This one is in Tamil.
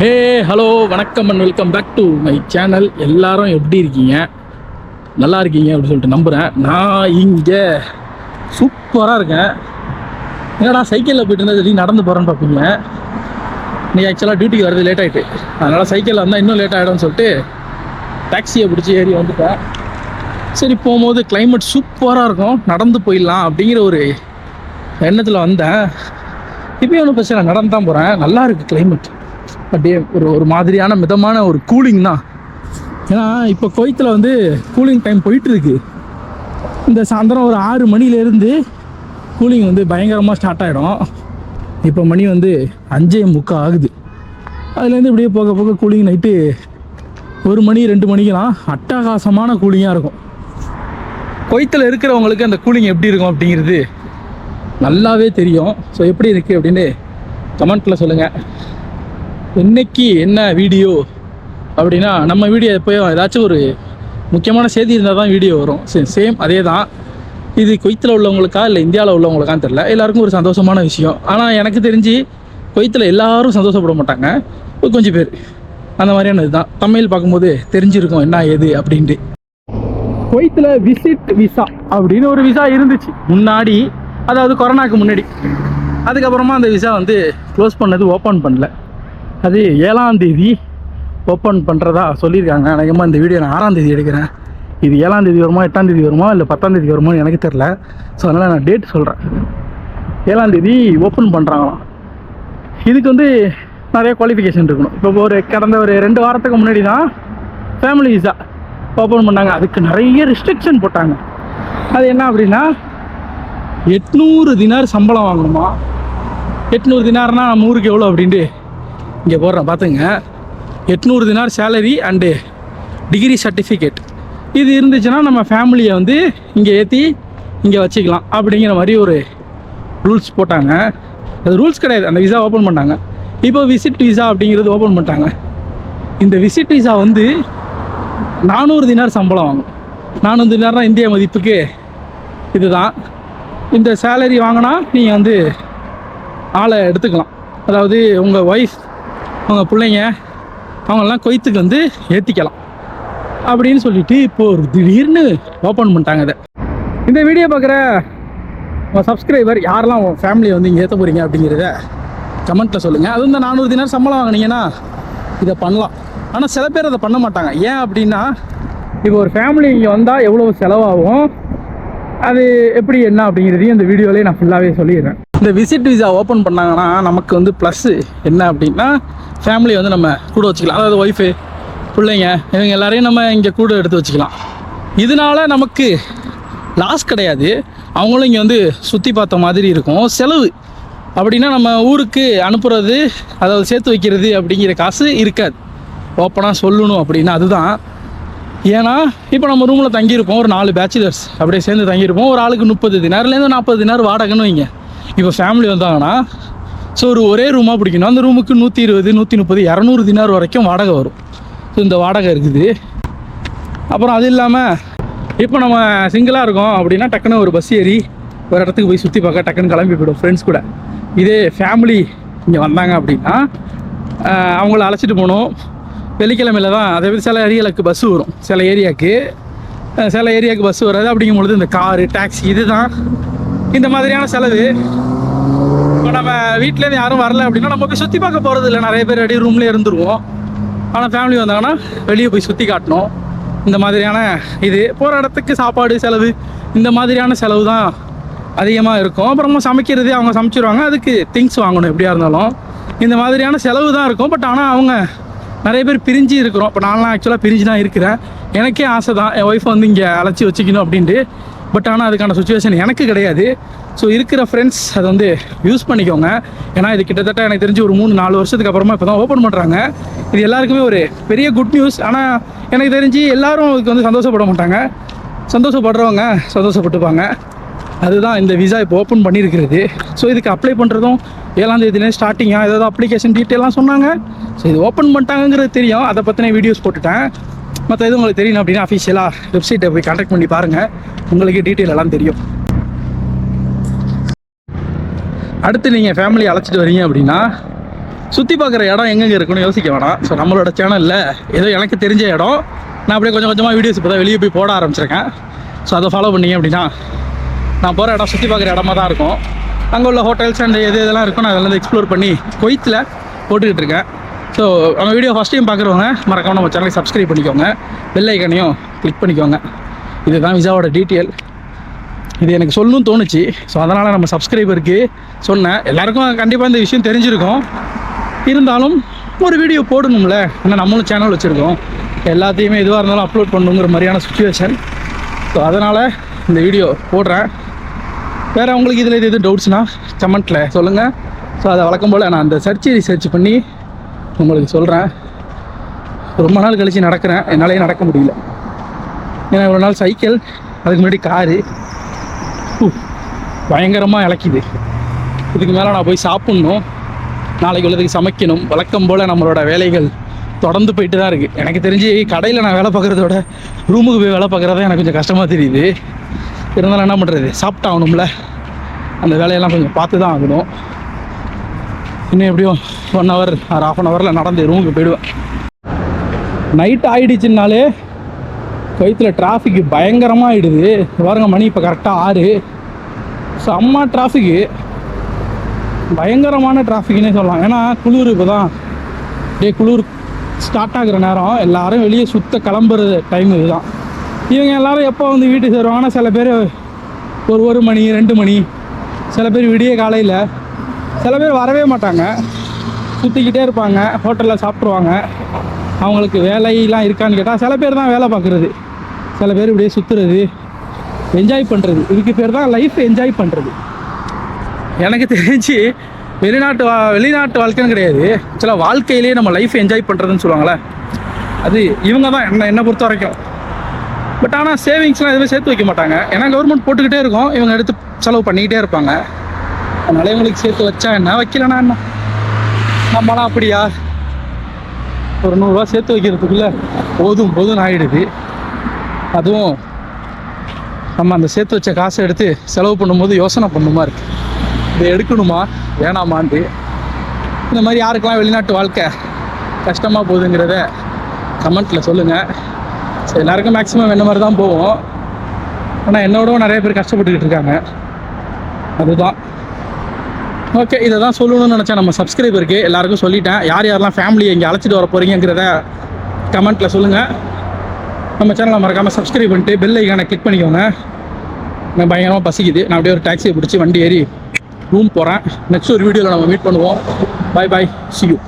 ஹே ஹலோ வணக்கம் and welcome back to my channel எல்லாரும் எப்படி இருக்கீங்க? நல்லா இருக்கீங்க அப்படின்னு சொல்லிட்டு நம்புகிறேன் நான் இங்கே சூப்பராக இருக்கேன். என்னடா சைக்கிளில் போயிட்டு இருந்தால் சரி நடந்து போகிறேன்னு பார்ப்பீங்க நீ ஆக்சுவலாக டியூட்டிக்கு வரது லேட் ஆகிட்டு அதனால் சைக்கிளில் வந்தால் இன்னும் லேட் ஆகிடும்னு சொல்லிட்டு டாக்ஸியை பிடிச்சி ஏறி வந்துட்டேன். சரி போகும்போது கிளைமேட் சூப்பராக இருக்கும். நடந்து போயிடலாம் அப்படிங்கிற ஒரு எண்ணத்தில் வந்தேன். இப்பயும் ஒன்றும் பிரச்சனை இல்லை, நடந்து தான் போகிறேன் நல்லா இருக்குது கிளைமேட் அப்படியே ஒரு ஒரு மாதிரியான மிதமான ஒரு கூலிங் தான். ஏன்னா இப்போ குவைத்தில் வந்து கூலிங் டைம் போயிட்டு இருக்கு இந்த சாயந்தரம் ஒரு ஆறு மணிலேருந்து கூலிங் வந்து பயங்கரமாக ஸ்டார்ட் ஆகிடும் இப்போ மணி வந்து அஞ்சே முக்கால் ஆகுது. அதுலேருந்து இப்படியே போக போக கூலிங் நைட்டு ஒரு மணி ரெண்டு மணிக்கெல்லாம் அட்டகாசமான கூலிங்காக இருக்கும். கொய்த்தில் இருக்கிறவங்களுக்கு அந்த கூலிங் எப்படி இருக்கும் அப்படிங்கிறது நல்லாவே தெரியும். ஸோ எப்படி இருக்குது அப்படின்னு கமெண்ட்டில் சொல்லுங்கள் இன்னைக்கு என்ன வீடியோ அப்படின்னா நம்ம வீடியோ எப்போயும் ஏதாச்சும் ஒரு முக்கியமான செய்தி இருந்தால் தான் வீடியோ வரும். சேம் அதே தான் இது கொய்த்தில் உள்ளவங்களுக்கா இல்லை இந்தியாவில் உள்ளவங்களுக்கான்னு தெரில எல்லாருக்கும் ஒரு சந்தோஷமான விஷயம். ஆனால் எனக்கு தெரிஞ்சு கொய்த்தில் எல்லாரும் சந்தோஷப்பட மாட்டாங்க. கொஞ்சம் பேர். அந்த மாதிரியான இதுதான். தமிழ் பார்க்கும்போது தெரிஞ்சிருக்கும் என்ன ஏது அப்படின்ட்டு. கொய்த்தில் விசிட் விசா அப்படின்னு ஒரு விசா இருந்துச்சு. முன்னாடி அதாவது கொரோனாக்கு முன்னாடி. அதுக்கப்புறமா அந்த விசா வந்து க்ளோஸ் பண்ணது ஓப்பன் பண்ணல. அது ஏழாம் தேதி ஓப்பன் பண்ணுறதா சொல்லியிருக்காங்க. அநேகமாக இந்த வீடியோ நான் ஆறாம் தேதி எடுக்கிறேன். இது ஏழாம் தேதி வருமா எட்டாம் தேதி வருமா இல்லை பத்தாம் தேதி வருமான்னு எனக்கு தெரில ஸோ அதனால் நான் டேட் சொல்கிறேன் ஏழாம் தேதி ஓப்பன் பண்ணுறாங்களாம் இதுக்கு வந்து நிறைய குவாலிஃபிகேஷன் இருக்கணும். இப்போ ஒரு கடந்த ஒரு ரெண்டு வாரத்துக்கு முன்னாடி தான் ஃபேமிலி விசா ஓப்பன் பண்ணாங்க. அதுக்கு நிறைய ரெஸ்ட்ரிக்ஷன் போட்டாங்க. அது என்ன அப்படின்னா எட்நூறு தினார் சம்பளம் வாங்கணுமா? எட்நூறு தினார்னா நம்ம ஊருக்கு எவ்வளோ அப்படின்ட்டு இங்கே போடுறேன் பார்த்துங்க எட்நூறு dinar salary and degree certificate இது இருந்துச்சுன்னா நம்ம ஃபேமிலியை வந்து இங்கே ஏற்றி இங்கே வச்சுக்கலாம் அப்படிங்கிற மாதிரி ஒரு ரூல்ஸ் போட்டாங்க. அது ரூல்ஸ் கிடையாது அந்த விசா ஓப்பன் பண்ணாங்க இப்போ விசிட் விசா அப்படிங்கிறது ஓப்பன் பண்ணிட்டாங்க. இந்த விசிட் விசா வந்து நானூறு தினார் சம்பளம் வாங்கும். நானூறு தினார்னா இந்திய மதிப்புக்கு இதுதான். இந்த சேலரி வாங்கினா நீங்கள் வந்து ஆளை எடுத்துக்கலாம். அதாவது உங்கள் ஒய்ஃப் அவங்க பிள்ளைங்க அவங்கெல்லாம் கொய்த்துக்கு வந்து ஏற்றிக்கலாம் அப்படின்னு சொல்லிட்டு இப்போ ஒரு திடீர்னு ஓப்பன் பண்ணிட்டாங்க அதை இந்த வீடியோ பார்க்குற சப்ஸ்கிரைபர் யாரெல்லாம் உன் ஃபேமிலியை வந்து இங்கே ஏற்ற போகிறீங்க அப்படிங்கிறத கமெண்ட்டில் சொல்லுங்கள் அதுவும் இந்த நானூறு தினம் சம்பளம் வாங்கினீங்கன்னா இதை பண்ணலாம். ஆனால் சில பேர் அதை பண்ண மாட்டாங்க. ஏன் அப்படின்னா இப்போ ஒரு ஃபேமிலி இங்கே வந்தால் எவ்வளோ செலவாகும் அது எப்படி என்ன அப்படிங்கிறதையும் இந்த வீடியோலேயே நான் ஃபுல்லாகவே சொல்லிடுறேன். இந்த விசிட் விசா ஓப்பன் பண்ணாங்கன்னா நமக்கு வந்து ப்ளஸ்ஸு என்ன அப்படின்னா ஃபேமிலியை வந்து நம்ம கூட வச்சுக்கலாம். அதாவது ஒய்ஃபு பிள்ளைங்க இவங்க எல்லாரையும் நம்ம இங்கே கூட எடுத்து வச்சுக்கலாம். இதனால நமக்கு லாஸ் கிடையாது. அவங்களும் இங்கே வந்து சுற்றி பார்த்த மாதிரி இருக்கும். செலவு அப்படின்னா நம்ம ஊருக்கு அனுப்புறது அதாவது சேர்த்து வைக்கிறது அப்படிங்கிற காசு இருக்காது. ஓப்பனாக சொல்லணும் அப்படின்னா அதுதான். ஏன்னா இப்போ நம்ம ரூமில் தங்கியிருப்போம். ஒரு நாலு பேச்சுலர்ஸ் அப்படியே சேர்ந்து தங்கியிருப்போம். ஒரு ஆளுக்கு முப்பது தினார்லேருந்து நாற்பது தினார் வாடகைன்னு வைங்க. இப்போ ஃபேமிலி வந்தாங்கன்னா ஸோ ஒரு ஒரே ரூமாக பிடிக்கணும். அந்த ரூமுக்கு நூற்றி இருபது நூற்றி முப்பது இரநூறு தினார் வரைக்கும் வாடகை வரும். ஸோ இந்த வாடகை இருக்குது. அப்புறம் அது இல்லாமல் இப்போ நம்ம சிங்கிளாக இருக்கோம் அப்படின்னா டக்குன்னு ஒரு பஸ் ஏறி ஒரு இடத்துக்கு போய் சுற்றி பார்க்க டக்குன்னு கிளம்பி போய்டும் ஃப்ரெண்ட்ஸ் கூட. இதே ஃபேமிலி இங்கே வந்தாங்க அப்படின்னா அவங்கள அழைச்சிட்டு போகணும். வெள்ளிக்கிழமையில தான் அதே மாதிரி சில ஏரியாவுக்கு பஸ் வரும். சில ஏரியாவுக்கு சில ஏரியாவுக்கு பஸ் வராது. அப்படிங்கும் பொழுது இந்த காரு டாக்ஸி இதுதான் இந்த மாதிரியான செலவு. இப்போ நம்ம வீட்டிலேருந்து யாரும் வரல அப்படின்னா நம்ம போய் சுற்றி பார்க்க போகிறது இல்லை. நிறைய பேர் அப்படியே ரூம்லேயே இருந்துருவோம். ஆனால் ஃபேமிலி வந்தாங்கன்னா வெளியே போய் சுற்றி காட்டணும். இந்த மாதிரியான இது. போகிற இடத்துக்கு சாப்பாடு செலவு. இந்த மாதிரியான செலவு தான் அதிகமாக இருக்கும். அப்புறமா சமைக்கிறது அவங்க சமைச்சிருவாங்க. அதுக்கு திங்ஸ் வாங்கணும் எப்படியா இருந்தாலும். இந்த மாதிரியான செலவு தான் இருக்கும். பட் ஆனால் அவங்க நிறைய பேர் பிரிஞ்சு இருக்கிறோம். இப்போ நான்லாம் ஆக்சுவலாக பிரிஞ்சு தான் இருக்கிறேன். எனக்கே ஆசை தான். என் ஒய்ஃப் வந்து இங்கே அழைச்சி வச்சுக்கணும் அப்படின்ட்டு. பட் ஆனால் அதுக்கான சுச்சுவேஷன் எனக்கு கிடையாது. ஸோ இருக்கிற ஃப்ரெண்ட்ஸ் அதை வந்து யூஸ் பண்ணிக்கோங்க. ஏன்னா இது கிட்டத்தட்ட எனக்கு தெரிஞ்சு ஒரு மூணு நாலு வருஷத்துக்கு அப்புறமா இப்போ தான் ஓப்பன் பண்ணுறாங்க இது எல்லாருக்குமே ஒரு பெரிய குட் நியூஸ் ஆனால் எனக்கு தெரிஞ்சு எல்லாரும் இதுக்கு வந்து சந்தோஷப்பட மாட்டாங்க. சந்தோஷப்படுறவங்க சந்தோஷப்பட்டுப்பாங்க. அதுதான் இந்த விசா இப்போ ஓப்பன் பண்ணியிருக்கிறது. ஸோ இதுக்கு அப்ளை பண்ணுறதும் ஏழாம் தேதியிலே ஸ்டார்டிங்காக ஏதாவது அப்ளிகேஷன் டீட்டெயிலாம் சொன்னாங்க. ஸோ இது ஓப்பன் பண்ணிட்டாங்கங்கிறது தெரியும். அதை பற்றின வீடியோஸ் போட்டுட்டேன். மற்ற எதுவும் உங்களுக்கு தெரியணும் அப்படின்னா அஃபிஷியலாக வெப்சைட்டை போய் கான்டாக்ட் பண்ணி பாருங்கள் உங்களுக்கு டீட்டெயில் எல்லாம் தெரியும். அடுத்து நீங்கள் ஃபேமிலி அழைச்சிட்டு வரீங்க அப்படின்னா சுற்றி பார்க்குற இடம் எங்கெங்கே இருக்குன்னு யோசிக்க வேணாம். ஸோ நம்மளோட சேனலில் ஏதோ எனக்கு தெரிஞ்ச இடம். நான் அப்படியே கொஞ்சம் கொஞ்சமாக வீடியோஸ் இப்போ தான் வெளியே போய் போட ஆரம்பிச்சிருக்கேன். ஸோ அதை ஃபாலோ பண்ணீங்க அப்படின்னா நான் போகிற இடம் சுற்றி பார்க்குற இடமா தான் இருக்கும். அங்கே உள்ள ஹோட்டல்ஸ் அண்ட் எது இதெல்லாம் இருக்கும் நான் அதெல்லாம் எக்ஸ்ப்ளோர் பண்ணி கொய்த்தில் போட்டுக்கிட்டு இருக்கேன். ஸோ நம்ம வீடியோ ஃபஸ்ட் டைம் பார்க்குறவங்க மறக்காம நம்ம சேனலை சப்ஸ்கிரைப் பண்ணிக்கோங்க. பெல் ஐக்கனையும் கிளிக் பண்ணிக்கோங்க. இதுதான் விசாவோட டீட்டெயில் இது எனக்கு சொல்லணும்னு தோணுச்சு. ஸோ அதனால் நம்ம சப்ஸ்கிரைபருக்கு சொன்னேன். எல்லாருக்கும் கண்டிப்பாக இந்த விஷயம் தெரிஞ்சிருக்கும். இருந்தாலும் ஒரு வீடியோ போடணும்ல. ஏன்னா நம்மளும் சேனல் வச்சுருக்கோம். எல்லாத்தையுமே எதுவாக இருந்தாலும் அப்லோட் பண்ணுங்கிற மாதிரியான சுச்சுவேஷன் ஸோ அதனால் இந்த வீடியோ போடுறேன். வேறு உங்களுக்கு இதில் எது எதுவும் டவுட்ஸ்னால் கமெண்ட்டில் சொல்லுங்கள் ஸோ அதை வழக்கம் போல் நான் அந்த சர்ச்சை ரிசர்ச் பண்ணி உங்களுக்கு சொல்கிறேன் ரொம்ப நாள் கழித்து நடக்கிறேன். என்னாலேயே நடக்க முடியல. ஏன்னா இவ்வளோ நாள் சைக்கிள் அதுக்கு முன்னாடி காரு. பயங்கரமாக இழக்கிது இதுக்கு மேலே நான் போய் சாப்பிட்ணும். நாளைக்கு உள்ளதுக்கு சமைக்கணும். வழக்கம் போல் நம்மளோட வேலைகள் தொடர்ந்து போயிட்டு தான் இருக்குது எனக்கு தெரிஞ்சு கடையில் நான் வேலை பார்க்குறத விட ரூமுக்கு போய் வேலை பார்க்குறது எனக்கு கொஞ்சம் கஷ்டமாக தெரியுது. இருந்தாலும் என்ன பண்ணுறது சாப்பிட்டாகணும்ல அந்த வேலையெல்லாம் கொஞ்சம் பார்த்து தான் ஆகணும். இன்னும் எப்படியும் one hour or half an ஹவரில் நடந்து ரூமுக்கு போயிடுவேன். நைட் ஆகிடுச்சுனாலே குவைத்தில் டிராஃபிக் பயங்கரமாக ஆகிடுது பாருங்க மணி இப்போ கரெக்டாக ஆறு. செம்ம டிராஃபிக்கு பயங்கரமான டிராஃபிக்னே சொல்லலாம். ஏன்னா குளிர் இப்போ தான் டே குளிர் ஸ்டார்ட் ஆகுற நேரம். எல்லாரும் வெளியே சுத்த கிளம்புற டைம் இதுதான். இவங்க எல்லாரும் எப்போ வந்து வீட்டுக்கு சேருவாங்கன்னா சில பேர் ஒரு ஒரு மணி ரெண்டு மணி. சில பேர் விடிய காலையில் சில பேர் வரவே மாட்டாங்க. சுற்றிக்கிட்டே இருப்பாங்க ஹோட்டலில் சாப்பிட்ருவாங்க அவங்களுக்கு வேலையெல்லாம் இருக்கான்னு கேட்டால் சில பேர் தான் வேலை பார்க்குறது. சில பேர் இப்படியே சுற்றுறது என்ஜாய் பண்ணுறது இதுக்கு பேர் தான் லைஃப் என்ஜாய் பண்ணுறது எனக்கு தெரிஞ்சு வெளிநாட்டு வா வெளிநாட்டு வாழ்க்கைன்னு கிடையாது. ஆக்சுவலாக வாழ்க்கையிலேயே நம்ம லைஃப் என்ஜாய் பண்ணுறதுன்னு சொல்லுவாங்களே அது இவங்க தான் என்ன என்னை பொறுத்த வரைக்கும். பட் ஆனால் சேவிங்ஸ்லாம் எதுவுமே சேர்த்து வைக்க மாட்டாங்க. ஏன்னா கவர்மெண்ட் போட்டுக்கிட்டே இருக்கும். இவங்க எடுத்து செலவு பண்ணிக்கிட்டே இருப்பாங்க. நலைவங்களுக்கு சேர்த்து வச்சா என்ன வைக்கலனா என்ன நம்மளாம் அப்படியா? ஒரு நூறுரூவா சேர்த்து வைக்கிறதுக்குள்ள போதும் போதும் ஆகிடுது அதுவும் நம்ம அந்த சேர்த்து வச்ச காசை எடுத்து செலவு பண்ணும்போது யோசனை பண்ணுமா இருக்கு. இதை எடுக்கணுமா? வேணாமான்ட்டு. இந்த மாதிரி யாருக்கெல்லாம் வெளிநாட்டு வாழ்க்கை கஷ்டமாக போகுதுங்கிறத கமெண்ட்டில் சொல்லுங்கள் சரி எல்லாருக்கும் மேக்ஸிமம் என்ன மாதிரி தான் போவோம் ஆனால் என்னோடவும் நிறைய பேர் கஷ்டப்பட்டுக்கிட்டு இருக்காங்க. அதுதான். ஓகே இதை தான் சொல்லணும்னு நினச்சேன். நம்ம சப்ஸ்கிரைபருக்கு எல்லாருக்கும் சொல்லிட்டேன். யார் யாரெல்லாம் ஃபேமிலியை இங்கே அழைச்சிட்டு வர போகிறீங்கிறத கமெண்ட்டில் சொல்லுங்கள் நம்ம சேனலை மறக்காமல் சப்ஸ்கிரைப் பண்ணிட்டு பெல் ஐக்கானை கிளிக் பண்ணிக்கோங்க. எனக்கு பயங்கரமாக பசிக்குது. நான் அப்படியே ஒரு டாக்ஸியை பிடிச்சி வண்டி ஏறி ரூம் போகிறேன் நெக்ஸ்ட் ஒரு வீடியோவில் நம்ம மீட் பண்ணுவோம். பாய் பாய் சி யூ